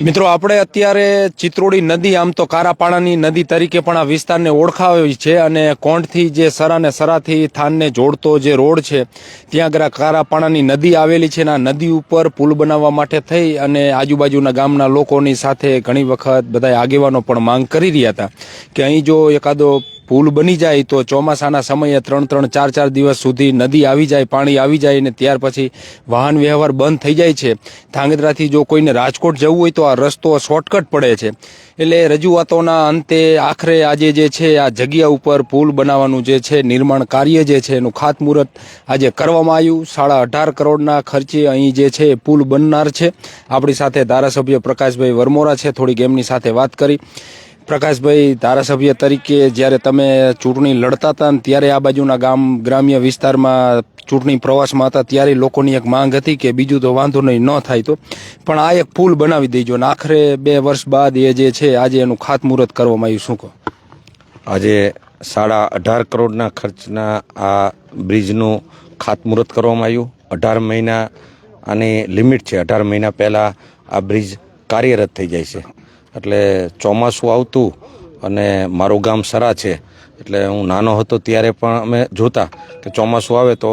મિત્રો, આપણે અત્યારે ચિત્રોડી નદી, આમ તો કારાપાણાની નદી તરીકે પણ આ વિસ્તારને ઓળખાવી છે અને કોંઠથી જે સરા અને સરાથી થાનને જોડતો જે રોડ છે, ત્યાં આગળ કારાપાણાની નદી આવેલી છે અને આ નદી ઉપર પુલ બનાવવા માટે થઈ અને આજુબાજુના ગામના લોકોની સાથે ઘણી વખત બધા આગેવાનો પણ માંગ કરી રહ્યા હતા. કે અહીં જો એકાદો પુલ બની જાય તો ચોમાસાના સમયે ત્રણ ત્રણ ચાર ચાર દિવસ સુધી નદી આવી જાય, પાણી આવી જાય ને ત્યાર પછી વાહન વ્યવહાર બંધ થઈ જાય છે. ધાંગધ્રાથી જો કોઈને રાજકોટ જવું હોય તો આ રસ્તો શોર્ટકટ પડે છે. એટલે રજૂઆતોના અંતે આખરે આજે જે છે, આ જગ્યા ઉપર પુલ બનાવવાનું જે છે, નિર્માણ કાર્ય જે છે, એનું ખાતમુહૂર્ત આજે કરવામાં આવ્યું. સાડા અઢાર કરોડના ખર્ચે અહીં જે છે, પુલ બનનાર છે. આપણી સાથે ધારાસભ્ય પ્રકાશભાઈ વરમોરા છે, થોડીક એમની સાથે વાત કરી. પ્રકાશભાઈ, ધારાસભ્ય તરીકે જ્યારે તમે ચૂંટણી લડતા હતા ત્યારે આ બાજુના ગામ, ગ્રામ્ય વિસ્તારમાં ચૂંટણી પ્રવાસમાં હતા, ત્યારે લોકોની એક માંગ હતી કે બીજું તો વાંધો નહીં, ન થાય તો. પણ આ એક પુલ બનાવી દેજો ને આખરે બે વર્ષ બાદ એ જે છે, આજે એનું ખાતમુહૂર્ત કરવામાં આવ્યું. શું કહો? આજે સાડા અઢાર કરોડના ખર્ચના આ બ્રિજનું ખાતમુહૂર્ત કરવામાં આવ્યું. અઢાર મહિના આની લિમિટ છે. અઢાર મહિના પહેલાં આ બ્રિજ કાર્યરત થઈ જાય છે. એટલે ચોમાસું આવતું અને મારું ગામ સરા છે, એટલે હું નાનો હતો ત્યારે પણ અમે જોતા કે ચોમાસું આવે તો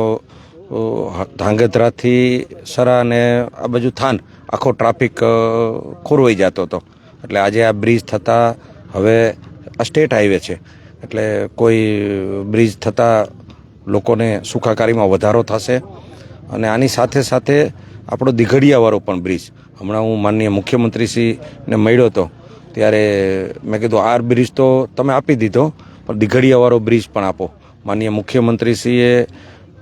ધાંગધ્રાથી સરા અને આ બાજુ થાન આખો ટ્રાફિક ખોરવાઈ જતો હતો. એટલે આજે આ બ્રિજ થતાં હવે આ સ્ટેટ હાઈવે છે. એટલે કોઈ બ્રિજ થતાં લોકોને સુખાકારીમાં વધારો થશે અને આની સાથે સાથે આપણો દીઘડિયાવાળો પણ બ્રિજ. હમણાં હું માનનીય મુખ્યમંત્રીશ્રીને મળ્યો હતો, ત્યારે મેં કીધું, આ બ્રિજ તો તમે આપી દીધો, પણ દીઘડિયાવાળો બ્રિજ પણ આપો. માનનીય મુખ્યમંત્રીશ્રીએ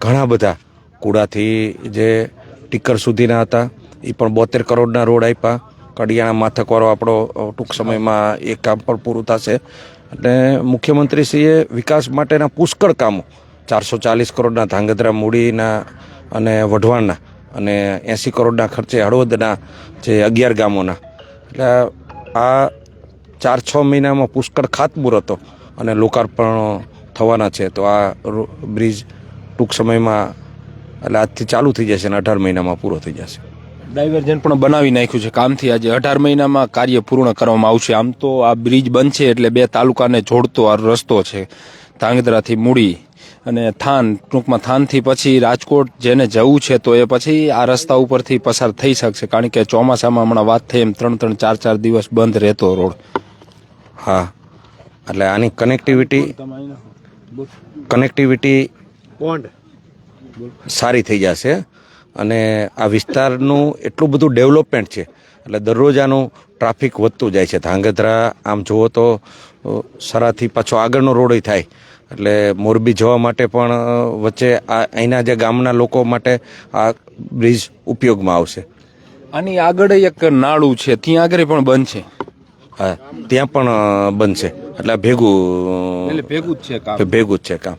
ઘણા બધા કુડાથી જે ટીકર સુધીના હતા, એ પણ બોતેર કરોડના રોડ આપ્યા. કડિયાણા માથકવાળો આપણો ટૂંક સમયમાં એ કામ પણ પૂરું થશે. અને મુખ્યમંત્રીશ્રીએ વિકાસ માટેના પુષ્કળ કામો, ચારસો ચાલીસ કરોડના ધાંગધ્રા મૂડીના અને વઢવાણના અને એંસી કરોડના ખર્ચે હળવદના જે અગિયાર ગામોના. એટલે આ ચાર છ મહિનામાં પુષ્કળ ખાતમુહૂર્તો અને લોકાર્પણ થવાના છે. તો આ બ્રિજ ટૂંક સમયમાં એટલે આજથી ચાલુ થઈ જશે અને અઢાર મહિનામાં પૂરો થઈ જશે. ડાયવર્જન પણ બનાવી નાખ્યું છે કામથી. આજે અઢાર મહિનામાં કાર્ય પૂર્ણ કરવામાં આવશે. આમ તો આ બ્રિજ બનશે એટલે બે તાલુકાને જોડતો આ રસ્તો છે. ધાંગધ્રાથી મૂડી અને થાન ટૂંકમાં થાનથી પછી રાજકોટ જેને જવું છે તો એ પછી આ રસ્તા ઉપરથી પસાર થઈ શકશે. કારણ કે ચોમાસામાં હમણાં વાત થઈ એમ ત્રણ ત્રણ ચાર ચાર દિવસ બંધ રહેતો રોડ. હા. એટલે આની કનેક્ટિવિટી કનેક્ટિવિટી સારી થઈ જશે. અને આ વિસ્તારનું એટલું બધું ડેવલપમેન્ટ છે. એટલે દરરોજ આનું ટ્રાફિક વધતું જાય છે. ધાંગધ્રા આમ જુઓ તો સરાથી પાછો આગળનો રોડ થાય. એટલે મોરબી જવા માટે પણ વચ્ચે આ અહીંના જે ગામના લોકો માટે આ બ્રિજ ઉપયોગમાં આવશે. આની આગળ એક નાળું છે. ત્યાં આગળ પણ બનશે હા ત્યાં પણ બંધ છે. એટલે ભેગું એટલે ભેગું જ છે કામ. ભેગું જ છે કામ.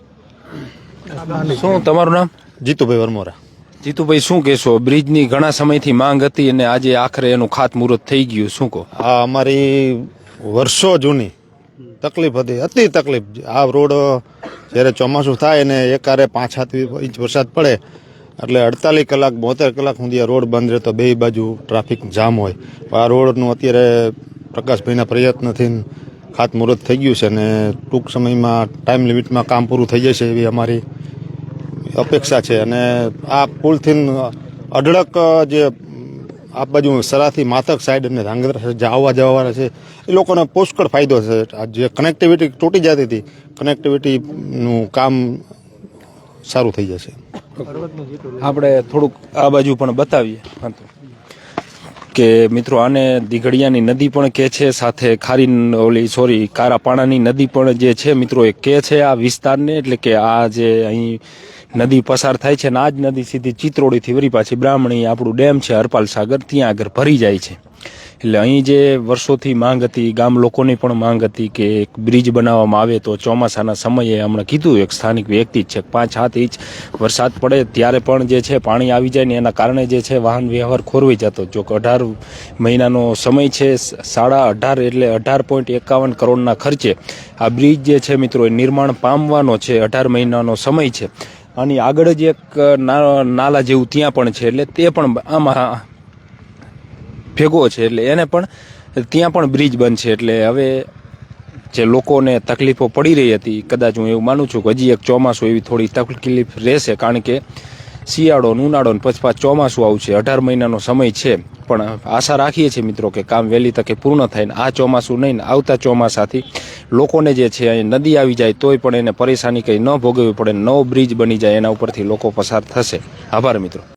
શું તમારું નામ? જીતુભાઈ વરમોરા. જીતુભાઈ, શું કહેશો? બ્રિજની ઘણા સમયથી માંગ હતી અને આજે આખરે એનું ખાતમુહૂર્ત થઈ ગયું. શું કહો? આ અમારી વર્ષો જૂની તકલીફ હતી, અતિ તકલીફ. આ રોડ જ્યારે ચોમાસું થાય ને એકારે પાંચ સાત ઇંચ વરસાદ પડે, એટલે અડતાલીસ કલાક, બોતેર કલાક સુધી આ રોડ બંધ રહેતો બે બાજુ ટ્રાફિક જામ હોય. આ રોડનું અત્યારે પ્રકાશભાઈના પ્રયત્નથી ખાતમુહૂર્ત થઈ ગયું છે અને ટૂંક સમયમાં ટાઈમ લિમિટમાં કામ પૂરું થઈ જશે એવી અમારી અપેક્ષા છે અને આ પુલથી અઢળક જે આ બાજુ સરાથી માતક સાઈડ અને ધ્રાંગધ્રા જે આવવા જવાવાળા છે, એ લોકોને પુષ્કળ ફાયદો છે. જે કનેક્ટિવિટી તૂટી જતી હતી કનેક્ટિવિટીનું કામ સારું થઈ જશે. આપણે થોડુંક આ બાજુ પણ બતાવીએ. કે મિત્રો, આને દીઘડિયાની નદી પણ કે છે, સાથે ખારી ઓલી સોરી કારાપાણાની નદી પણ જે છે, મિત્રો, એ કે છે આ વિસ્તારને, એટલે કે આ જે અહીં નદી પસાર થાય છે અને આ જ નદી સીધી ચિત્રોડીથી વરી પાછી બ્રાહ્મણી આપણું ડેમ છે, હરપાલ સાગર, ત્યાં આગળ ભરી જાય છે. એટલે અહીં જે વર્ષોથી માંગ હતી, ગામ લોકોની પણ માંગ હતી કે એક બ્રિજ બનાવવામાં આવે તો ચોમાસાના સમયે હમણાં કીધું એક સ્થાનિક વ્યક્તિ છે પાંચ સાત ઇંચ વરસાદ પડે ત્યારે પણ જે છે પાણી આવી જાય ને એના કારણે જે છે વાહન વ્યવહાર ખોરવાઈ જતો. જો કે અઢાર મહિનાનો સમય છે સાડા અઢાર એટલે અઢાર પોઈન્ટ એકાવન કરોડના ખર્ચે આ બ્રિજ જે છે મિત્રો એ નિર્માણ પામવાનો છે, અઢાર મહિનાનો સમય છે. આની આગળ જ એક નાલા જેવું ત્યાં પણ છે, એટલે તે પણ આમાં ભેગો છે, એટલે એને પણ ત્યાં પણ બ્રિજ બનશે, એટલે હવે જે લોકોને તકલીફો પડી રહી હતી, કદાચ હું એવું માનું છું કે હજી એક ચોમાસું એવી થોડી તકલીફ રહેશે, કારણ કે શિયાળો ઉનાળો ને પછી ચોમાસું આવશે અઢાર મહિનાનો સમય છે. પણ આશા રાખીએ છીએ મિત્રો કે કામ વહેલી તકે પૂર્ણ થાય ને આ ચોમાસું નહીં આવતા ચોમાસાથી લોકોને જે છે અહીં નદી આવી જાય તોય પણ એને પરેશાની કંઈ ન ભોગવવી પડે નવો બ્રિજ બની જાય એના ઉપરથી લોકો પસાર થશે. આભાર મિત્રો.